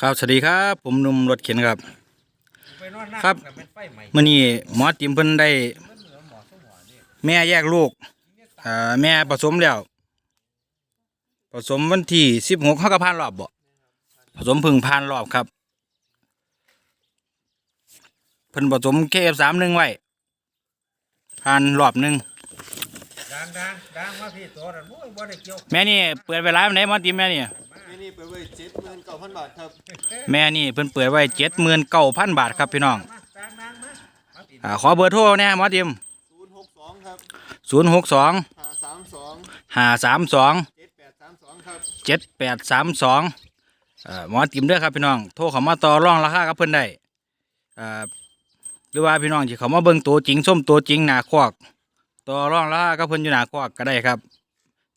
ครับสวัสดีครับ ผมหนุ่มรถเข็นครับไปนอนนั่งครับกัเป็นไฟใหม่มื่อนี้หมอติมเพิ่นได้ แม่แยกลูกอ่าแม่ผสมแล้วผสมวันที่สิบหกเขาก็ผ่านรอบบ่ผสมพึ่งผ่านรอบครับเพิ่นผสมเคฟสามหนึ่งไว้ผ่านรอบหนึ่งดังดังดังมาพี่ตัวนั้นโอ้ยบ่ได้เกี่ยวแม่นี่เปิดไว้ร้านไหนหมอติมแม่นี่ นี่นี่เปิดไว้เจ็ดหมื่นเก้าพันบาทครับแม่นี่เพิ่นเปิดไว้เจ็ดหมื่นเก้าพันบาทครับพี่น้องมาดังดังมาเอาติดอ่าขอเบอร์โทรแหน่หมอติมศูนย์หกสองครับศูนย์หกสองห้าสามสองห้าสามสองเจ็ดแปดสามสองครับเจ็ดแปดสามสองหมอติมเด้อครับพี่น้องโทรเข้ามาต่อรองราคากับเพิ่นได้เอ่อหรือว่าพี่น้องที่เขามาเบิ่งตัวจริงส้มตัวจริงหนาควักต่อรองราคากับเพิ่นอยู่หนาควักก็ได้ครับ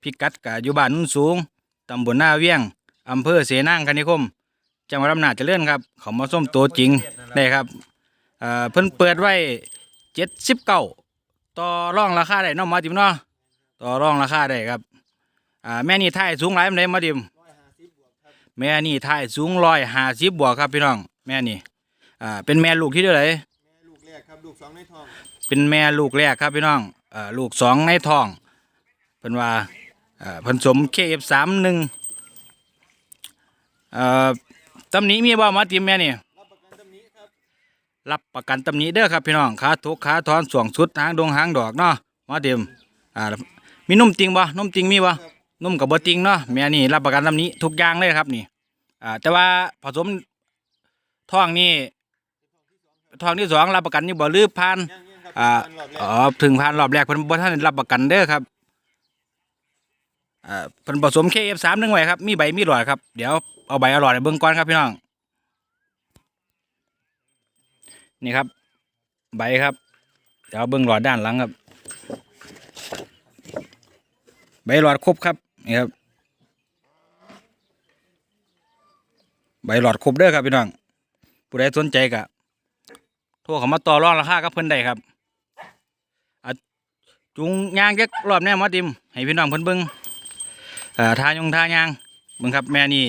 พิกัดกะอยู่บ้านนุ่นสูงตำบลหน้าเวียง อำเภอเสนางคณิคม จังหวัดอำนาจเจริญครับ เขามาส้มตัวจริงได้ครับเอ่อเพิ่นเปิดไว้เจ็ดสิบเก้าต่อรองราคาได้น้องมาติมเนาะต่อรองราคาได้ครับอ่าแม่นี่ท้ายสูงหลายมันไดมาติมาสิบบวกครับแม่นี่ถ่ายสูงร้อยห้าสิบบวกครับพี่น้องแม่นี่อ่าเป็นแม่ลูกที่เท่าไหร่แม่ลูกแรกครับลูกสองในท้องเป็นแม่ลูกแรกครับพี่น้องอ่าลูกสองในท้องเพิ่นว่าอ่าเพิ่นสมเคเอฟสามหนึ่ง เอ่อตำหนี้มีบ่มาติมแม่นี่รับประกันตำหนี้ครับรับประกันตำหนี้เด้อครับพี่น้องขาทุกขาถอนสวงสุดหางดงหางดอกเนาะมาติมอ่ามีนุ่มติงบ่นุ่มติงมีบ่นุ่มกับบ่ติงเนาะแม่นี่รับประกันตำหนี้ทุกอย่างเลยครับนี่อ่าแต่ว่าผสมท้องนี่ทองที่สองรับประกันนี่บ่ลือผ่านยังยังครับอ่าอ๋อถึงผ่านรอบแรกเพิ่นบ่ทันรับประกันเด้อครับอ่าเพิ่นผสม KF3 นึงไว้ครับมีใบมีหลอดครับเดี๋ยว เอาใบเอาหลอดให้เบิ่งก่อนครับพี่น้อง นี่ครับ ใบครับ เดี๋ยวเอาเบิ่งหลอดด้านหลังครับ ใบหลอดครบครับนี่ครับ ใบหลอดครบเด้อครับพี่น้อง ผู้ใดสนใจก็โทรเขามาต่อรองราคากับเพิ่นได้ครับจุงยางจักรอบแน่มาติม ให้พี่น้องเพิ่นเบิ่งอ่อทายงทายางเบิ่งครับแม่นี่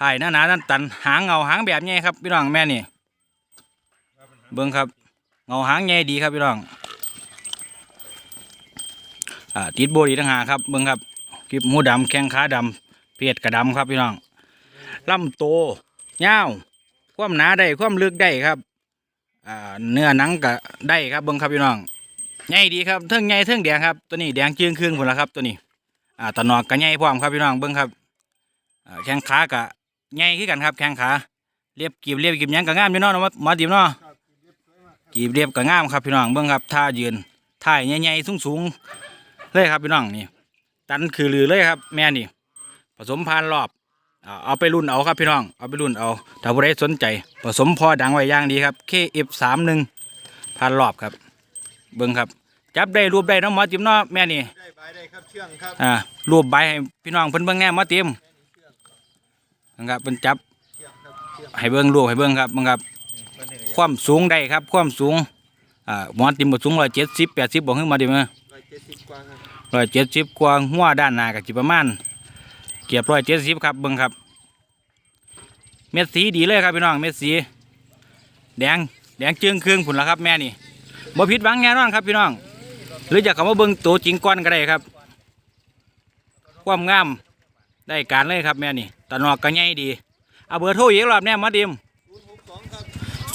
ถ่ายหน้าหนาตันตันหางเงาหางแบบใหญ่ครับพี่น้องแม่นี่เบิ่งครับเงาหางใหญ่ดีครับพี่น้องอ่าติดโบดีทั้งหาครับเบิ่งครับคลิปหูดำแข้งขาดำเพียดกระดำครับพี่น้องลำโตยาความหนาได้ความลึกได้ครับอ่าเนื้อหนังก็ได้ครับเบิ้งครับพี่น้องใหญ่ดีครับเทิงใหญ่เทิงแดงครับตัวนี้แดงเจืองครึ่งผลละครับตัวนี้อ่าตะนอกก็ใหญ่พร้อมครับพี่น้องเบิ้งครับแข้งขาก็ ใหญ่ขึ้นกันครับแข้งขาเรียบกีบเรียบกีบหยังก็งามอยู่เนาะมามาดีเนาะกีบเรียบก็งามครับพี่น้องเบิ้งครับท่ายืนท่ายใหญ่ๆสูงๆเลยครับพี่น้องนี่ตันคือลือเลยครับ แม่นี่ ผสมพานรอบอ่าเอาไปรุ่นเอาครับพี่น้องเอาไปรุ่นเอาถ้าผู้ใดสนใจ ผสมพอดังไว้อย่างดีครับ KF31 พันรอบครับ เบิ้งครับจับได้รูปได้เน้องหมอติมเนาะแม่นี่ได้ใบได้ครับเชื่องครับอ่ารูปใบให้พี่น้องเพิ่นเบิ่งแน่หมอติม นะครับเพิ่นจับเชื่องครับเชื่องให้เบิ่งรูปให้เบิ่งครับเบิ่งครับเพิ่นนี่ก็ความสูงได้ครับ ความสูงอ่าหมอติมบ่สูงร้อยเจ็ดสิบแปดสิบบ่ขึ้นมาดิมั้ยร้อยเจ็ดสิบกว่าครับร้อยเจ็ดสิบกว่าหัวด้านหน้าก็สิประมาณเกียบร้อยเจ็ดสิบครับเบิ่งครับ เม็ดสีดีเลยครับพี่น้องเม็ดสี แดงแดงจึงครึ่งผุนละครับแม่นี่บ่ผิดหวังแน่นอนครับพี่น้อง หรือจะเข้ามาเบิ่งตัวจริงก่อนก็ได้ครับ ความงาม ได้การเลยครับแม่นี่ตะนอกก็ใหญ่ดีเอาเบอร์โทรอีกรอบแน่มาดิมศูนย์หกสองครับ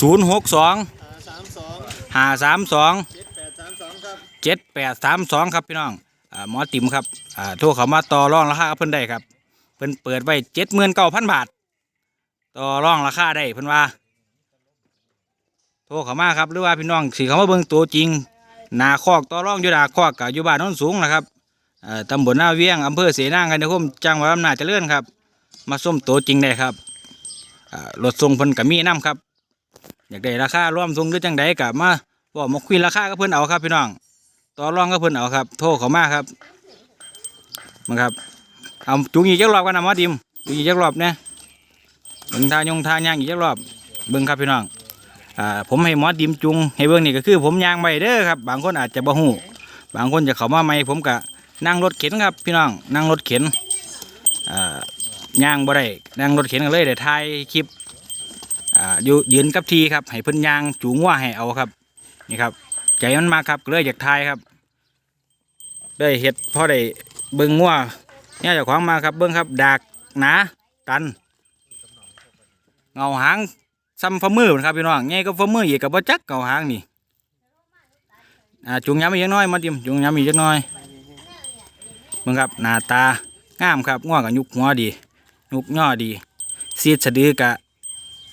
ศูนย์หกสองห้าสามสองห้าสามสองเจ็ดแปดสามสองครับ เจ็ดแปดสามสองครับพี่น้องอ่าหมอติมครับอ่าโทรเขามาต่อรองราคากับเพิ่นได้ครับ เพิ่นเปิดไว้เจ็ดหมื่นเก้าพันบาท ต่อรองราคาได้เพิ่นว่า โทรเขามาครับหรือว่าพี่น้องสิเขามาเบิ่งตัวจริงหนาคอกต่อรองอยู่หนาคอกกับอยู่บ้านโน้นสูงนะครับเอ่อ ตำบลหน้าเวียงอำเภอเสนางกันนะครับจังหวัดอำนาจเจริญครับ มาส้มโตจริงได้ครับรถส่งเพิ่นกับมีน้ำครับ อยากได้ราคาร่วมส่งหรือจังใดกับมาบอกมาคุยราคากับเพิ่นเอาครับพี่น้องต่อรองกับเพิ่นเอาครับ โทรเขามาครับมาครับเอาจุงอีกจักรอบกันนะมอดิมจุงอีกจักรอบเนี่ยเบิ่งทายงทายางอีกจักรอบเบิ่งครับพี่น้องอ่าผมให้มอดิมจุงให้เบิ่งนี่ก็คือ ผมยางไปเด้อครับ บางคนอาจจะบ่ฮู้บางคนจะเขามาใหม่ผมก็ นั่งรถเข็นครับพี่น้องนั่งรถเข็นย่างบ่ได้นั่งรถเข็นกันเลยได้ถ่ายคลิปอยู่ยืนกับทีครับให้เพิ่นยางจูงว่าให้เอาครับนี่ครับใจมันมาครับก็เลยอยากถ่ายครับ ได้เฮ็ดพอได้เบิ่งงัวเนี่ยจ้าของมาครับเบิ่งครับดากหนาตัน เงาหางซ้ำฝ่ามือครับพี่น้องไงก็ฝ่ามืออีกกับบ่จักเงาหางนี่จุงย้ำอีกน้อยมาดิมจุงย้ำอีกน้อย มึงครับหน้าตางามครับง่วงกับยุกหัวดียุกย่อดีซีดสะดือกะ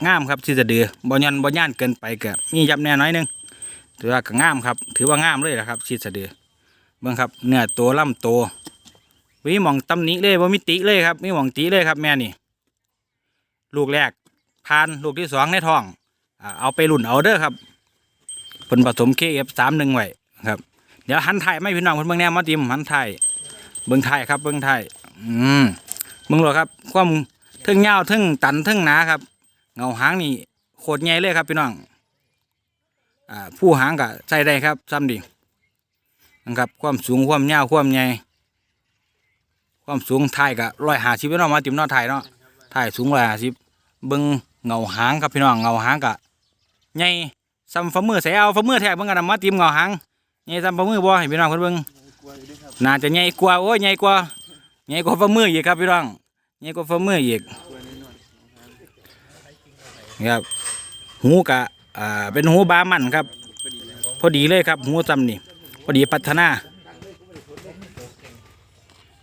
งามครับซีดสะดือบ่ยันบ่ย่านเกินไปกะมียับแน่น้อยหนึงถือว่าก็งามครับ ถือว่างามเลยนะครับซีดสะดือเบิ่งครับเนื้อตัวลำตัววิมองตำหนิเลยบ่ามีติเลยครับมีหมองติเลยครับแม่นี่ ลูกแรกพานลูกที่สองในท้องเอาไปรุ่นเอาเด้อครับเพิ่นผสมเคเอฟสามหนึ่งไว้ครับ เดี๋ยวหันไทยไม่พี่น้องเพิ่นเบิ่งแนวมาติมหันไทย เบิ่งไทยครับเบิ่งไทยอืมเบิ่งหรอครับความเทึ่งยาเทึ่งตันเทึ่งหนาครับ เงาหางนี่โคตรใหญ่เลยครับพี่น้องอ่าผู้หางก็ใส่ได้ครับซ้ำดีนะครับความสูงความยาวความใหญ่ความสูงไทยก็ร้อยห้าสิบพี่น้องมาติมนอไทยเนาะไทยสูงร้อยห้าสิบเบิ่งเงาหางครับพี่น้องเงาหางกะใหญ่ซ้ำฝ่ามือใส่เอาฝ่ามือแทกเบิ่งกันมาตีมเงาหางใหญ่ซ้ำฝ่ามือบ่ให้พี่น้องเพิ่นเบิ่งกลัวอยู่ด้วยครับ น่าจะใหญ่กว่าโอ้ยใหญ่กว่าใหญ่กว่าฝ่ามืออีกครับพี่น้องใหญ่กว่าฝ่ามืออีกกลัวนิดหน่อยครับหูกะอ่าเป็นหูบามันครับ พอดีเลยครับพอดีเลยครับหูซ้ำนี่พอดีพัฒนา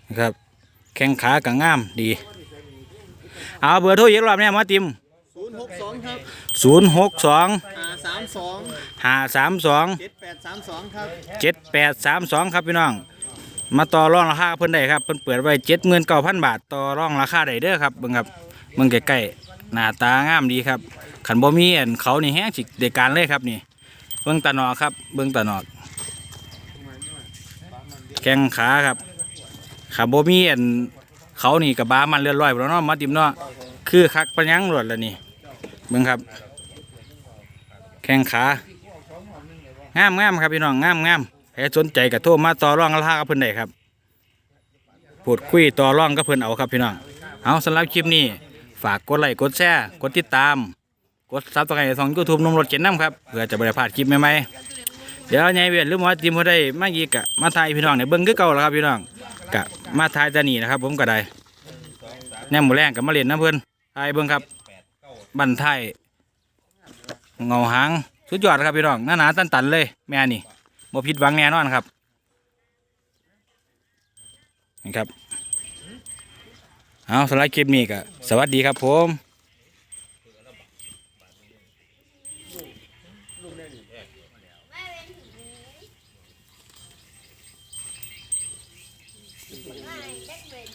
นะครับ แข้งขากะงามดี เอาเบอร์โทรอีกรอบเนี่ยมาติมศูนย์หกสองครับศูนย์หก สองหาสามสองห้าสามสองเจ็ดแปดสามสองครับเจ็ดแปดสามสองครับพี่น้อง มาต่อรองราคาเพิ่นได้ครับเพิ่นเปิดไว้เจ็ดหมื่นเก้าพันบาทต่อรองราคาได้เด้อครับเบิ่งครับเบิ่งใกล้ๆหน้าตางามดีครับขันบ่มีอันเขานี่แห้งสิเดการเลยครับนี่ เบิ่งตาหนอกครับ เบิ่งตาหนอกแข้งขาครับขาบ่มีอันเขานี่กับบามันเลื่อนลอยไปแล้วเนาะมาติมเนาะคือคักปัญญังหลดแล้วนี่เบิ่งครับ แข้งขางามงามครับพี่น้องงามงามใครสนใจก็โทรมาต่อรองราคากับเพิ่นได้ครับพูดคุยต่อรองกับเพิ่นเอาครับพี่น้องเอาสำหรับคลิปนี้ ฝากกดไลค์กดแชร์กดติดตาม กดซับสไครต์สองยูทูบนมรถเจ็ดน้ำครับเพื่อจะบริพลาดคลิปใหม่ๆเดี๋ยวยายเวียนหรือหมอจิมเขาได้มาอีกกะมาถ่ายพี่น้องเนี่ยเบิ้งคือเก่าแล้วครับพี่น้องกะมาถ่ายตานีนะครับ ผมก็ได้แนมหมูแรงกับมาเล่นน้ำเพื่อนถ่ายเบิ้งครับบันไทาย เงาหางสุดยอดครับพี่น้องหน้าหนาตันตันๆเลย แม่นี่บ่ผิดหวังแน่นอนครับนี่ครับเอาสำหรับคลิปนี้ก็สวัสดีครับผม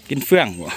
กินเฟื่องบ่